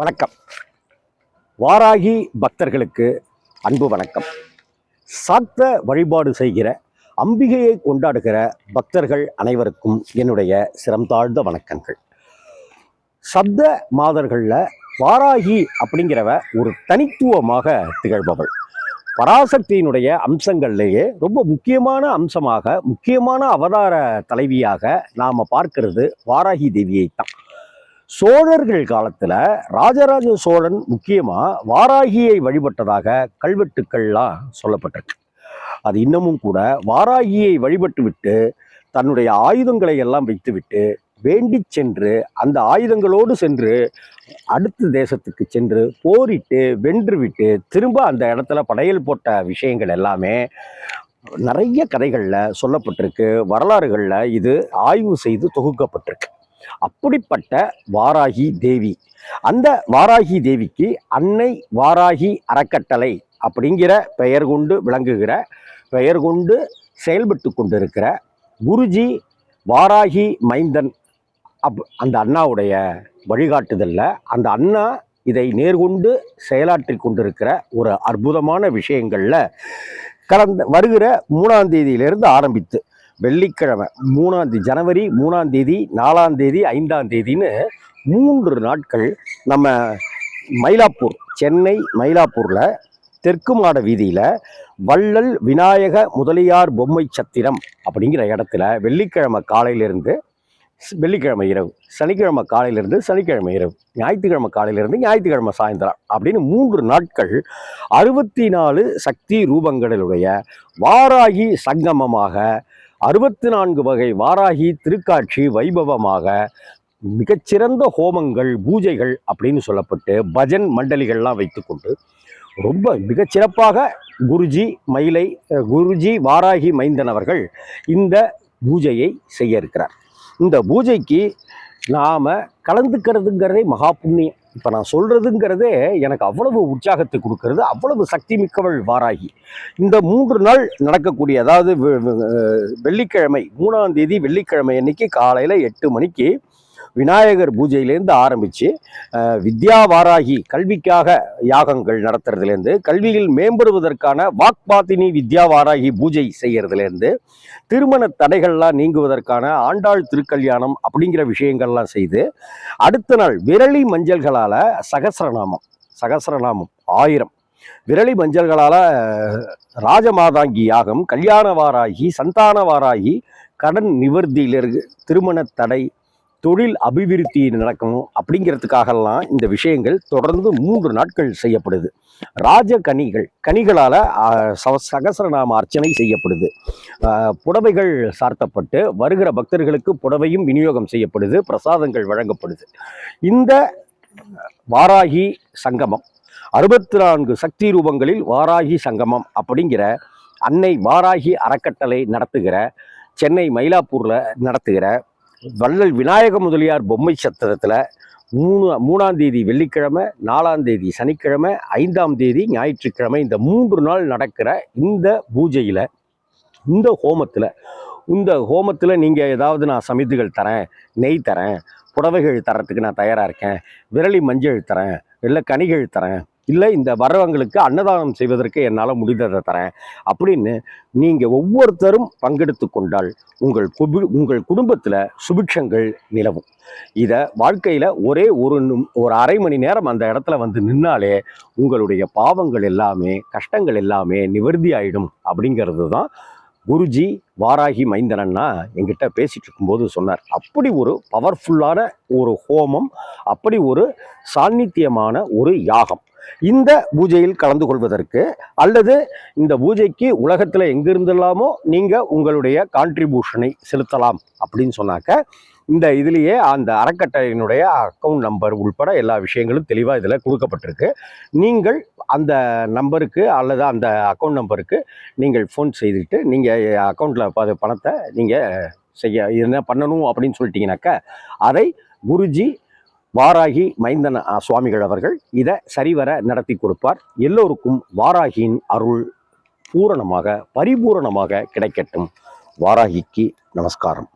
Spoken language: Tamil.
வணக்கம். வாராகி பக்தர்களுக்கு அன்பு வணக்கம். சாத்த வழிபாடு செய்கிற அம்பிகையை கொண்டாடுகிற பக்தர்கள் அனைவருக்கும் என்னுடைய சிரம் தாழ்ந்த வணக்கங்கள். சப்த மாதர்களில் வாராகி அப்படிங்கிறவ ஒரு தனித்துவமாக திகழ்பவள். பராசக்தியினுடைய அம்சங்கள்லேயே ரொம்ப முக்கியமான அம்சமாக முக்கியமான அவதார தலைவியாக நாம் பார்க்கிறது வாராகி தேவியை தான் சோழர்கள் காலத்துல ராஜராஜ சோழன் முக்கியமா வாராகியை வழிபட்டதாக கல்வெட்டுக்கள்லாம் சொல்லப்பட்டிருக்கு. அது இன்னமும் கூட வாராகியை வழிபட்டு விட்டு தன்னுடைய ஆயுதங்களை எல்லாம் வைத்துவிட்டு வேண்டி சென்று அந்த ஆயுதங்களோடு சென்று அடுத்த தேசத்துக்கு சென்று போரிட்டு வென்றுவிட்டு திரும்ப அந்த இடத்துல படையல் போட்ட விஷயங்கள் எல்லாமே நிறைய கதைகளில் சொல்லப்பட்டிருக்கு. வரலாறுகளில் இது ஆய்வு செய்து தொகுக்கப்பட்டிருக்கு. அப்படிப்பட்ட வாராகி தேவி. அந்த வாராகி தேவிக்கு அன்னை வாராகி அறக்கட்டளை அப்படிங்கிற பெயர் கொண்டு விளங்குகிற பெயர் கொண்டு செயல்பட்டு கொண்டிருக்கிற குருஜி வாராகி மைந்தன் அப் அந்த அண்ணாவுடைய வழிகாட்டுதலில். அந்த அண்ணா இதை நேர்கொண்டு செயலாற்றி கொண்டிருக்கிற ஒரு அற்புதமான விஷயங்களில் கடந்த வருகிற மூணாம் தேதியிலிருந்து ஆரம்பித்து வெள்ளிக்கிழமை மூணாம் தேதி ஜனவரி மூணாம் தேதி நாலாம் தேதி ஐந்தாம் தேதின்னு மூன்று நாட்கள் நம்ம மயிலாப்பூர் சென்னை மயிலாப்பூரில் தெற்கு மாட வீதியில் வள்ளல் விநாயக முதலியார் பொம்மை சத்திரம் அப்படிங்கிற இடத்துல வெள்ளிக்கிழமை காலையிலிருந்து வெள்ளிக்கிழமை இரவு சனிக்கிழமை காலையிலிருந்து சனிக்கிழமை இரவு ஞாயிற்றுக்கிழமை காலையிலிருந்து ஞாயிற்றுக்கிழமை சாயந்தரம் அப்படின்னு மூன்று நாட்கள் அறுபத்தி நாலு சக்தி ரூபங்களுடைய வாராகி சங்கமமாக அறுபத்தி நான்கு வகை வாராகி திருக்காட்சி வைபவமாக மிகச்சிறந்த ஹோமங்கள் பூஜைகள் அப்படின்னு சொல்லப்பட்டு பஜன் மண்டலிகள்லாம் வைத்துக்கொண்டு ரொம்ப மிகச்சிறப்பாக குருஜி மயிலை குருஜி வாராகி மைந்தன் அவர்கள் இந்த பூஜையை செய்ய இருக்கிறார். இந்த பூஜைக்கு நாம் கலந்துக்கிறதுங்கிறதே மகா புண்ணியம் இப்போ நான் சொல்கிறதுங்கிறதே எனக்கு அவ்வளவு உற்சாகத்தை கொடுக்கறது அவ்வளவு சக்தி மிக்கவள் வாராகி. இந்த மூன்று நாள் நடக்கக்கூடிய அதாவது வெள்ளிக்கிழமை மூணாம் தேதி வெள்ளிக்கிழமை அன்னைக்கு காலையில் எட்டு மணிக்கு விநாயகர் பூஜையிலேருந்து ஆரம்பித்து வித்யா வாராகி கல்விக்காக யாகங்கள் நடத்துறதுலேருந்து கல்வியில் மேம்படுவதற்கான வாக்பாத்தினி வித்யாவாராகி பூஜை செய்கிறதுலேருந்து திருமண தடைகள்லாம் நீங்குவதற்கான ஆண்டாள் திருக்கல்யாணம் அப்படிங்கிற விஷயங்கள்லாம் செய்து அடுத்த நாள் விரலி மஞ்சள்களால் சகசரநாமம் சகசரநாமம் ஆயிரம். விரலி மஞ்சள்களால் ராஜமாதாங்கி யாகம் கல்யாண வாராகி சந்தான வாராகி கடன் நிவர்த்தியிலிருந்து திருமண தடை தொழில் அபிவிருத்தி நடக்கணும் அப்படிங்கிறதுக்காகலாம் இந்த விஷயங்கள் தொடர்ந்து மூன்று நாட்கள் செய்யப்படுது. ராஜ கனிகள் கனிகளால் சகசரநாம அர்ச்சனை செய்யப்படுது. புடவைகள் சார்த்தப்பட்டு வருகிற பக்தர்களுக்கு புடவையும் விநியோகம் செய்யப்படுது பிரசாதங்கள் வழங்கப்படுது. இந்த வாராகி சங்கமம் அறுபத்தி நான்கு சக்தி ரூபங்களில் வாராகி சங்கமம் அப்படிங்கிற அன்னை வாராகி அறக்கட்டளை நடத்துகிற சென்னை மயிலாப்பூரில் நடத்துகிற வள்ளல் விநாயக முதலியார் பொம்மை சத்திரத்தில் மூணு மூணாம் தேதி வெள்ளிக்கிழமை நாலாம் தேதி சனிக்கிழமை ஐந்தாம் தேதி ஞாயிற்றுக்கிழமை இந்த மூன்று நாள் நடக்கிற இந்த பூஜையில் இந்த ஹோமத்தில் இந்த ஹோமத்தில் நீங்கள் ஏதாவது நான் சமித்துகள் தரேன் நெய் தரேன் புடவைகள் தரத்துக்கு நான் தயாராக இருக்கேன் விரலி மஞ்சள் தரேன் இல்லை கனிகள் தரேன் இல்லை இந்த வரவங்களுக்கு அன்னதானம் செய்வதற்கு என்னால் முடிந்ததை தரேன். அப்படின்னு நீங்கள் ஒவ்வொருத்தரும் பங்கெடுத்து கொண்டால் உங்கள் குபி உங்கள் குடும்பத்தில் சுபிட்சங்கள் நிலவும். இதை வாழ்க்கையில் ஒரே ஒரு ஒரு அரை மணி நேரம் அந்த இடத்துல வந்து நின்னாலே உங்களுடைய பாவங்கள் எல்லாமே கஷ்டங்கள் எல்லாமே நிவர்த்தி ஆகிடும் அப்படிங்கிறது தான் குருஜி வாராகி மைந்தனன்னா என்கிட்ட பேசிகிட்டு இருக்கும்போது சொன்னார். அப்படி ஒரு பவர்ஃபுல்லான ஒரு ஹோமம் அப்படி ஒரு சாநித்தியமான ஒரு யாகம். இந்த பூஜையில் கலந்து கொள்வதற்கு அல்லது இந்த பூஜைக்கு உலகத்தில் எங்கிருந்தெல்லாமோ நீங்கள் உங்களுடைய கான்ட்ரிபியூஷனை செலுத்தலாம் அப்படின்னு சொன்னாக்க இந்த இதுலேயே அந்த அறக்கட்டளையினுடைய அக்கௌண்ட் நம்பர் உள்பட எல்லா விஷயங்களும் தெளிவாக இதில் கொடுக்கப்பட்டிருக்கு. நீங்கள் அந்த நம்பருக்கு அல்லது அந்த அக்கௌண்ட் நம்பருக்கு நீங்கள் ஃபோன் செய்துட்டு நீங்கள் அக்கௌண்ட்டில் பணத்தை நீங்கள் செய்ய என்ன பண்ணணும் அப்படின்னு சொல்லிட்டிங்கனாக்கா அதை குருஜி வாராகி மைந்தன சுவாமிகள் அவர்கள் இதை சரிவர நடத்தி கொடுப்பார். எல்லோருக்கும் வாராகியின் அருள் பூரணமாக பரிபூரணமாக கிடைக்கட்டும். வாராகிக்கு நமஸ்காரம்.